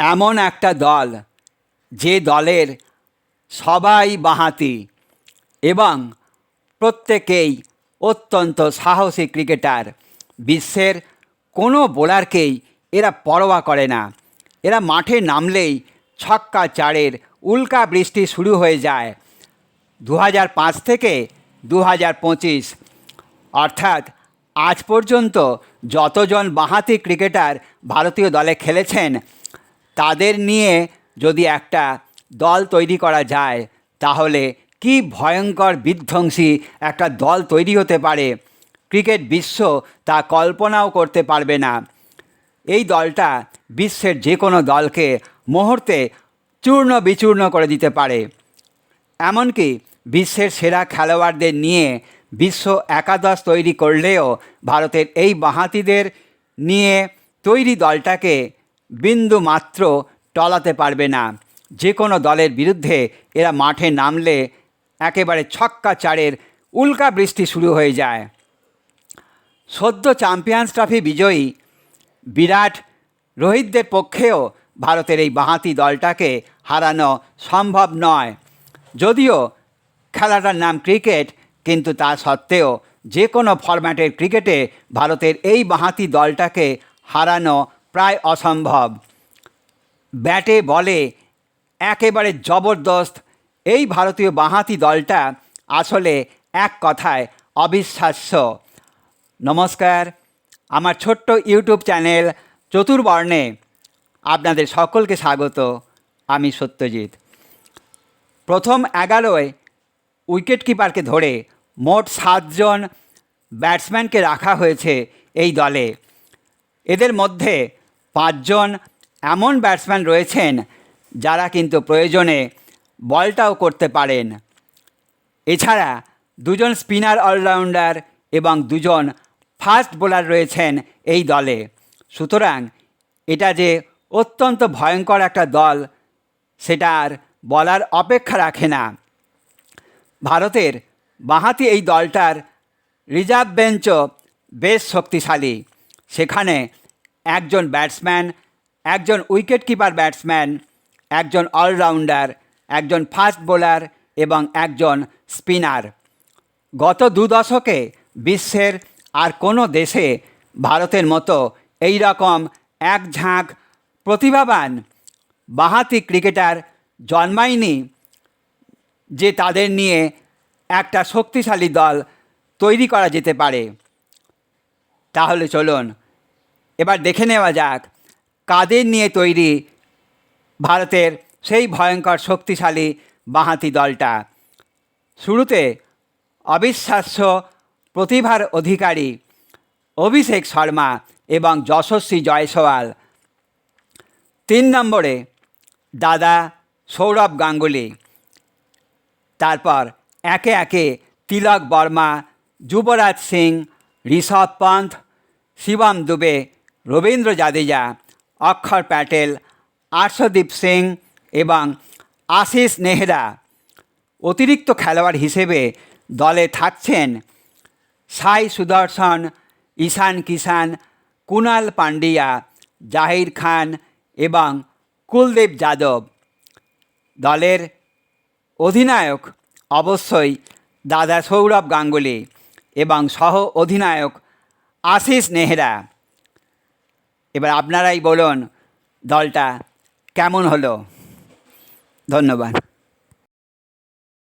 এমন একটা দল যে দলের সবাই বাঁহাতি এবং প্রত্যেকেই অত্যন্ত সাহসী ক্রিকেটার। বিশ্বের কোনো বোলারকেই এরা পরোয়া করে না। এরা মাঠে নামলেই ছক্কা চারের উল্কা বৃষ্টি শুরু হয়ে যায়। দু থেকে দু হাজার পঁচিশ, অর্থাৎ আজ পর্যন্ত যতজন বাঁহাতি ক্রিকেটার ভারতীয় দলে খেলেছেন তাদের নিয়ে যদি একটা দল তৈরি করা যায়, তাহলে কি ভয়ঙ্কর বিধ্বংসী একটা দল তৈরি হতে পারে। ক্রিকেট বিশ্ব তা কল্পনাও করতে পারবে না। এই দলটা বিশ্বের যে কোনো দলকে মুহূর্তে চূর্ণ বিচূর্ণ করে দিতে পারে। এমনকি বিশ্বের সেরা খেলোয়াড়দের নিয়ে বিশ্ব একাদশ তৈরি করলেও ভারতের এই বাঁহাতিদের নিয়ে তৈরি দলটাকে বিন্দু মাত্র টলাতে পারবে না। যে কোনো দলের বিরুদ্ধে এরা মাঠে নামলে একেবারে ছক্কা চারের উল্কা বৃষ্টি শুরু হয়ে যায়। সদ্য চ্যাম্পিয়ন্স ট্রফি বিজয়ী বিরাট রোহিতদের পক্ষেও ভারতের এই বাঁহাতি দলটাকে হারানো সম্ভব নয়। যদিও খেলাটার নাম ক্রিকেট, কিন্তু তা সত্ত্বেও যে কোনো ফরম্যাটের ক্রিকেটে ভারতের এই বাঁহাতি দলটাকে হারানো প্রায় অসম্ভব। ব্যাটে বলে একেবারে জবরদস্ত। এই ভারতীয় বাঁহাতি দলটা আসলে এক কথায় অবিশ্বাস্য। নমস্কার, আমার ছোট্ট ইউটিউব চ্যানেল চতুর্বর্ণে আপনাদের সকলকে স্বাগত। আমি সত্যজিৎ। প্রথম এগারোয় উইকেট কিপারকে ধরে মোট সাতজন ব্যাটসম্যানকে রাখা হয়েছে এই দলে। এদের মধ্যে পাঁচজন এমন ব্যাটসম্যান রয়েছেন যারা কিন্তু প্রয়োজনে বলটাও করতে পারেন। এছাড়া দুজন স্পিনার অলরাউন্ডার এবং দুজন ফাস্ট বোলার রয়েছেন এই দলে। সুতরাং এটা যে অত্যন্ত ভয়ঙ্কর একটা দল, সেটা আর বলার অপেক্ষা রাখে না। ভারতের বাঁহাতি এই দলটার রিজার্ভ বেঞ্চও বেশ শক্তিশালী। সেখানে একজন ব্যাটসম্যান, একজন উইকেট কিপার ব্যাটসম্যান, একজন অলরাউন্ডার, একজন ফাস্ট বোলার এবং একজন স্পিনার। গত দু দশকে বিশ্বের আর কোনো দেশে ভারতের মতো এই রকম এক ঝাঁক প্রতিভাবান, বাঁহাতি ক্রিকেটার জন্মায়নি যে তাদের নিয়ে একটা শক্তিশালী দল তৈরি করা যেতে পারে। তাহলে চলুন এবার দেখে নেওয়া যাক, কাদের নিয়ে তৈরি ভারতের সেই ভয়ঙ্কর শক্তিশালী বাঁহাতি দলটা। শুরুতে অবিশ্বাস্য প্রতিভার অধিকারী অভিষেক শর্মা এবং যশস্বী জয়সওয়াল। তিন নম্বরে দাদা সৌরভ গাঙ্গুলি। তারপর একে একে তিলক বর্মা, যুবরাজ সিং, ঋষভ পন্থ, শিবম দুবে রবীন্দ্র জাদেজা, অক্ষর প্যাটেল, আর্শদীপ সিং এবং আশিস নেহরা অতিরিক্ত খেলোয়াড় হিসেবে দলে থাকছেন সাই সুদর্শন, ঈশান কিষান, কুনাল পান্ডিয়া জাহির খান এবং কুলদীপ যাদব। দলের অধিনায়ক অবশ্যই দাদা সৌরভ গাঙ্গুলি এবং সহ অধিনায়ক আশিস নেহরা। এবার আপনারাই বলুন দলটা কেমন হলো? ধন্যবাদ।